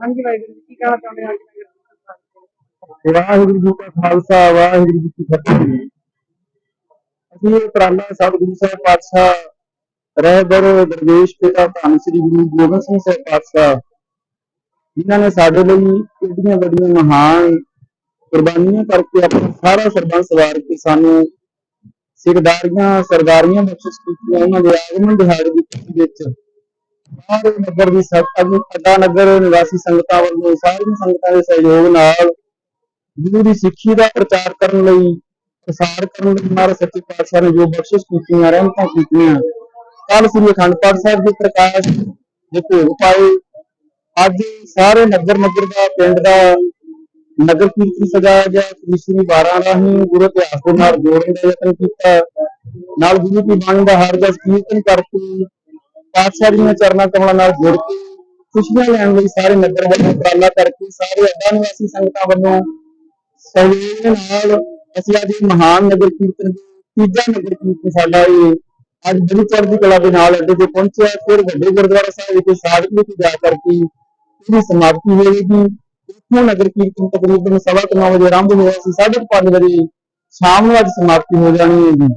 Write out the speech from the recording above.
ਹਾਂਜੀ ਵਾਹਿਗੁਰੂ ਜੀ ਕੀ ਕਹਿਣਾ ਚਾਹੁੰਦੇ ਹੋ ਵਾਹਿਗੁਰੂ ਜੀ ਕਾ ਖਾਲਸਾ, ਵਾਹਿਗੁਰੂ ਜੀ ਕੀ ਫਤਿਹ। ਅਸੀਂ ਇਹ ਉਪਰਾਲਾ ਸਤਿਗੁਰੂ ਸਾਹਿਬ ਪਾਤਸ਼ਾਹ ਰਹਿਬਰ ਦਰਵੇਸ਼ ਪਿਤਾ ਧੰਨ ਸ੍ਰੀ ਗੁਰੂ ਗੋਬਿੰਦ ਸਿੰਘ ਸਾਹਿਬ ਪਾਤਸ਼ਾਹ, ਜਿਨ੍ਹਾਂ ਨੇ ਸਾਡੇ ਲਈ ਕਿੰਨੀਆਂ ਵੱਡੀਆਂ ਮਹਾਨ ਕੁਰਬਾਨੀਆਂ ਕਰਕੇ ਆਪਣਾ ਸਾਰਾ ਸਰਬੰਸ ਵਾਰ ਕੇ ਸਾਨੂੰ ਸਿਰਦਾਰੀਆਂ ਸਰਦਾਰੀਆਂ ਬਖਸ਼ਿਸ਼ ਕੀਤੀਆਂ, ਉਹਨਾਂ ਦੇ ਆਗਮਨ ਦਿਹਾੜੇ ਦੀ ਖੁਸ਼ੀ ਵਿੱਚ ਸਾਰੇ ਨਗਰ ਦੀ ਸਭ ਅੱਡਾ ਨਗਰ ਨਿਵਾਸੀ ਸੰਗਤਾਂ ਵੱਲੋਂ ਸਾਰੀਆਂ ਸੰਗਤਾਂ ਦੇ ਸਹਿਯੋਗ ਨਾਲ ਗੁਰੂ ਦੀ ਸਿੱਖੀ ਦਾ ਪ੍ਰਚਾਰ ਕਰਨ ਲਈ, ਪ੍ਰਸਾਰ ਕਰਨ ਲਈ ਮਹਾਰਾਜ ਸੱਚੇ ਪਾਤਸ਼ਾਹ ਨੇ ਜੋ ਬਖਸ਼ਿਸ਼ ਕੀਤੀਆਂ, ਰਹਿਮਤਾਂ ਕੀਤੀਆਂ। ਕੱਲ ਸ੍ਰੀ ਅਖੰਡ ਪਾਠ ਸਾਹਿਬ ਦੇ ਪ੍ਰਕਾਸ਼ ਦੇ ਭੋਗ ਪਾਏ। ਅੱਜ ਸਾਰੇ ਨਗਰ ਨਗਰ ਦਾ, ਪਿੰਡ ਦਾ ਨਗਰ ਕੀਰਤਨ ਸਜਾਇਆ ਗਿਆ। ਕ੍ਰਿਸ਼ਨੀ 12 ਰਾਹੀਂ ਗੁਰੂ ਇਤਿਹਾਸ ਦੇ ਨਾਲ ਜੋੜਨ ਦਾ ਯਤਨ ਕੀਤਾ। ਨਾਲ ਗੁਰੂ ਦੀ ਬਾਣੀ ਦਾ ਹਰ ਜਸ ਕੀਰਤਨ ਕਰਕੇ ਪਾਤਸ਼ਾਹ ਦੀਆਂ ਚਰਨਾਂ ਕਮਲਾਂ ਨਾਲ ਜੁੜ ਕੇ ਖੁਸ਼ੀਆਂ ਲੈਣ ਲਈ ਸਾਰੇ ਨਗਰ ਵੱਲੋਂ ਉਪਰਾਲਾ ਕਰਕੇ ਸਾਰੇ ਅੱਡਾ ਨਿਵਾਸੀ ਸੰਗਤਾਂ ਵੱਲੋਂ ਸਹਿਯੋਗ ਨਾਲ ਅਸੀਂ ਅੱਜ ਮਹਾਨ ਨਗਰ ਕੀਰਤਨ, ਤੀਜਾ ਨਗਰ ਕੀਰਤਨ ਸਾਡਾ ਇਹ ਅੱਜ ਬੜੀ ਚੜ੍ਹਦੀ ਕਲਾ ਦੇ ਨਾਲ ਅੱਡੇ ਤੇ ਪਹੁੰਚਿਆ। ਫਿਰ ਵੱਡੇ ਗੁਰਦੁਆਰਾ ਸਾਹਿਬ ਵਿਖੇ ਸਾਧਕ ਵਿੱਚ ਜਾ ਕਰਕੇ ਇਹਦੀ ਸਮਾਪਤੀ ਹੋਏਗੀ ਇੱਥੋਂ ਨਗਰ ਕੀਰਤਨ ਤਕਰੀਬਨ ਸਵਾ ਕੁ ਨੌ ਵਜੇ ਆਰੰਭ ਹੋਇਆ ਸੀ। ਸਾਢੇ ਕੁ ਪੰਜ ਵਜੇ ਸ਼ਾਮ ਨੂੰ ਅੱਜ ਸਮਾਪਤੀ ਹੋ ਜਾਣੀ ਹੈ ਜੀ।